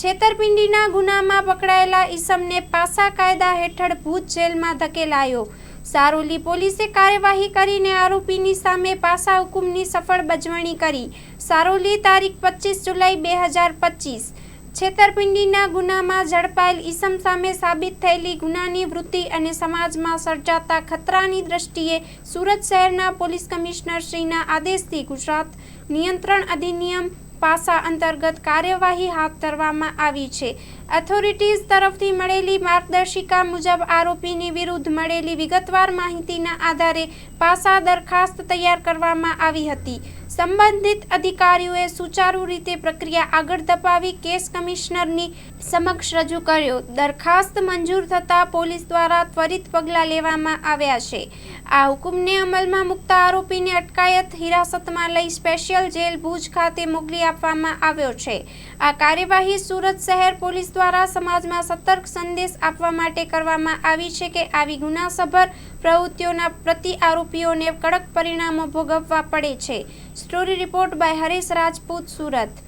છેતરપિંડીના ગુનામાં પકડાયેલા ઈસમને પાસા કાયદા હેઠળ ભૂત જેલમાં ધકેલાયો. સારોલી પોલીસે કાર્યવાહી કરીને આરોપીની સામે પાસા હુકુમની સફળ બજવણી કરી. સારોલી તારીખ પચીસ જુલાઈ બે હજાર પચીસ. છેતરપિંડીના ગુનામાં ઝડપાયેલ ઈસમ સામે સાબિત થયેલી ગુનાની વૃત્તિ અને સમાજમાં સર્જાતા ખતરાની દ્રષ્ટિએ સુરત શહેરના પોલીસ કમિશનર શ્રીના આદેશથી ગુજરાત નિયંત્રણ અધિનિયમ પાસા અંતર્ગત કાર્યવાહી હાથ ધરવામાં આવી છે. ઓથોરિટીઝ તરફથી મળેલી માર્ગદર્શિકા મુજબ આરોપીની વિરુદ્ધ મળેલી વિગતવાર માહિતીના આધારે પાસા દરખાસ્ત તૈયાર કરવામાં આવી હતી. સંબંધિત અધિકારીઓએ સુચારુ રીતે પ્રક્રિયા આગળ ધપાવી કેસ કમિશનરની સમક્ષ રજૂ કર્યો. દરખાસ્ત મંજૂર થતાં પોલીસ દ્વારા ત્વરિત પગલાં લેવામાં આવ્યા છે. આ હુકુમને અમલમાં મૂકતા આરોપીને અટકાયત હિરાસતમાં લઈ સ્પેશિયલ જેલ ભુજ ખાતે મોકલી આપવામાં આવ્યો છે. આ કાર્યવાહી સુરત શહેર પોલીસ દ્વારા સમાજમાં સતર્ક સંદેશ આપવા માટે કરવામાં આવી છે કે આવી ગુનાસભર પ્રવૃત્તિઓના પ્રતિ આરોપીઓને કડક પરિણામો ભોગવવા પડે છે. Story report by Harish Rajput, Surat.